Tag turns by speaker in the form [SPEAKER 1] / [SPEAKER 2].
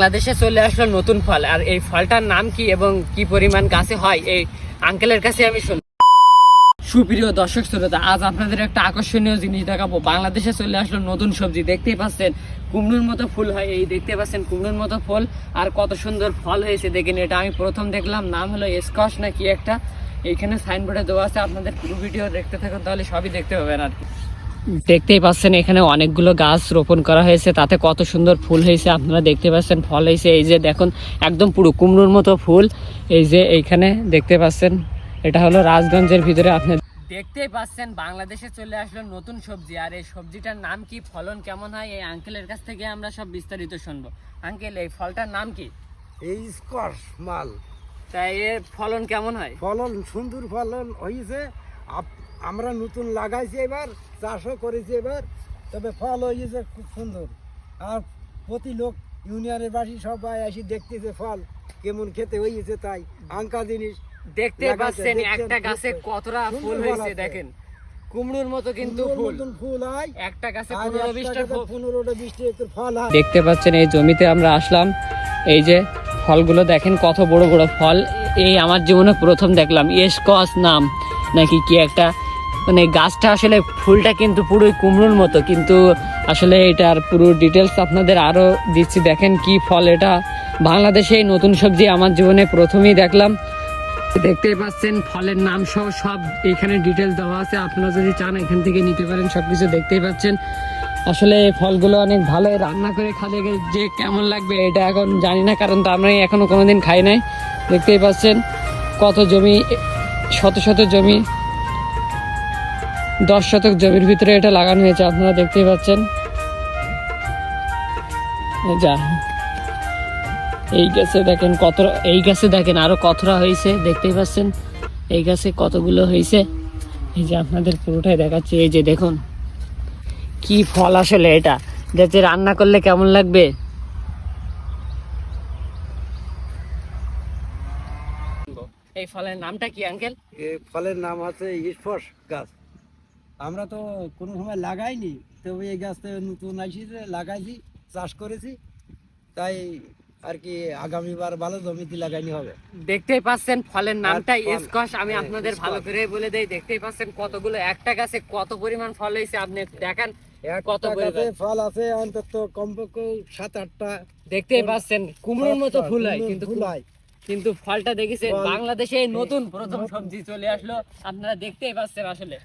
[SPEAKER 1] বাংলাদেশে চলে আসলো নতুন ফল। আর এই ফলটার নাম কি এবং কি পরিমাণ গাছে হয়, এই আঙ্কেলের কাছে আমি শুন সুপ্রিয় দর্শক শ্রোতা, আজ আপনাদের একটা আকর্ষণীয় জিনিস দেখাবো। বাংলাদেশে চলে আসলো নতুন সবজি। দেখতেই পাচ্ছেন, কুমড়োর মতো ফুল হয় এই, দেখতে পাচ্ছেন কুমড়োর মতো ফল। আর কত সুন্দর ফল হয়েছে, দেখেন এটা। আমি প্রথম দেখলাম, নাম হলো স্কচ না কি একটা। এইখানে সাইনবোর্ডে দেওয়া আছে, আপনাদের পুরো ভিডিও দেখতে থাকুন, তাহলে সবই দেখতে পাবেন আর কি। দেখতেই পাচ্ছেন এখানে অনেকগুলো গাছ রোপণ করা হয়েছে তাতে কত সুন্দর ফুল হয়েছে আপনারা দেখতে পাচ্ছেন ফল হয়েছে এই যে দেখুন একদম পুরো কুমড়োর মতো ফুল এই যে এইখানে দেখতে পাচ্ছেন এটা হলো রাজগঞ্জের ভিতরে আপনি দেখতেই পাচ্ছেন বাংলাদেশে চলে আসলো নতুন সবজি আর এই সবজিটার নাম কি ফলন কেমন হয় এই আঙ্কেলের কাছ থেকে আমরা সব বিস্তারিত শুনব। আঙ্কেল এই ফলটার নাম কি?
[SPEAKER 2] এই স্কচ মাল।
[SPEAKER 1] তাই এর ফলন কেমন হয়?
[SPEAKER 2] ফলন সুন্দর ফলন হয়েছে আপ- আমরা নতুন লাগাইছি এবার চাষও করেছি এবার তবে ফল হয়েছে খুব সুন্দর। আর প্রতি লোক ইউনিয়নের বাসী সবাই এসে দেখতেছে ফল কেমন খেতে হয়েছে তাই আঙ্কা জিনিস
[SPEAKER 1] দেখতে পাচ্ছেন একটা গাছে। কতটা ফুল হয়েছে দেখেন। কুমড়োর মতো কিন্তু ফুল।
[SPEAKER 2] হয়
[SPEAKER 1] একটা গাছে
[SPEAKER 2] ফল। হয়
[SPEAKER 1] দেখতে পাচ্ছেন এই জমিতে আমরা আসলাম। এই যে ফলগুলো দেখেন কত বড় বড় ফল। এই আমার জীবনে প্রথম দেখলাম এসকস নাম। নাকি কি একটা মানে গাছটা আসলে ফুলটা কিন্তু পুরোই কুমড়োর মতো, কিন্তু আসলে এটার পুরো ডিটেলস আপনাদের আরও দিচ্ছি। দেখেন কি ফল এটা। বাংলাদেশে এই নতুন সবজি আমার জীবনে প্রথমেই দেখলাম। দেখতেই পাচ্ছেন ফলের নাম সহ সব এখানে ডিটেলস দেওয়া আছে। আপনারা যদি চান এখান থেকে নিতে পারেন সব কিছু দেখতেই পাচ্ছেন। আসলে ফলগুলো অনেক ভালো রান্না করে খালে যে কেমন লাগবে এটা এখন জানি না, কারণ তো আমরা এখনও কোনো দিন খাই নাই। দেখতেই পাচ্ছেন কত জমি, শত শত জমি। দশ শতক জমির ভিতরে এটা লাগানো হয়েছে, আপনারা দেখতেই পাচ্ছেন। যা, এই গাছে দেখেন কত, এই গাছে দেখেন আরও কতটা হয়েছে, দেখতেই পাচ্ছেন। এই গাছে কতগুলো হয়েছে। এই যে আপনাদের পুরোটাই দেখাচ্ছি, এই যে দেখুন। কি ফল আসলে এটা? যাতে রান্না করলে কেমন লাগবে? এই ফলের নামটা কি, আঙ্কেল?
[SPEAKER 2] এই ফলের নাম আছে স্পর্শ গাছ। আমরা তো কোনো সময় লাগাইনি। তবে এই গাছটা নতুন আইসিছে লাগাইছি চাষ করেছি। তাই আর কি আগামীবার ভালো জমিতে লাগাইনি হবে।
[SPEAKER 1] দেখতেই পাচ্ছেন ফলের নামটা স্কোয়াশ আমি
[SPEAKER 2] হ্যাঁ,
[SPEAKER 1] আপনাদের ভালো করে বলে দেই দেখতেই পাচ্ছেন কতগুলো একটা গাছে কত পরিমাণ ফল হয়েছে। আপনি দেখেন কত
[SPEAKER 2] কত গাছে ফল আছে অন্তত কমপক্ষে সাত আটটা।
[SPEAKER 1] দেখতেই পাচ্ছেন কুমড়োর মতো ফুল হয় কিন্তু
[SPEAKER 2] ফুল হয়।
[SPEAKER 1] কিন্তু ফলটা দেখেছেন বাংলাদেশে নতুন প্রথম সবজি চলে আসলো। আপনারা দেখতেই পাচ্ছেন আসলে।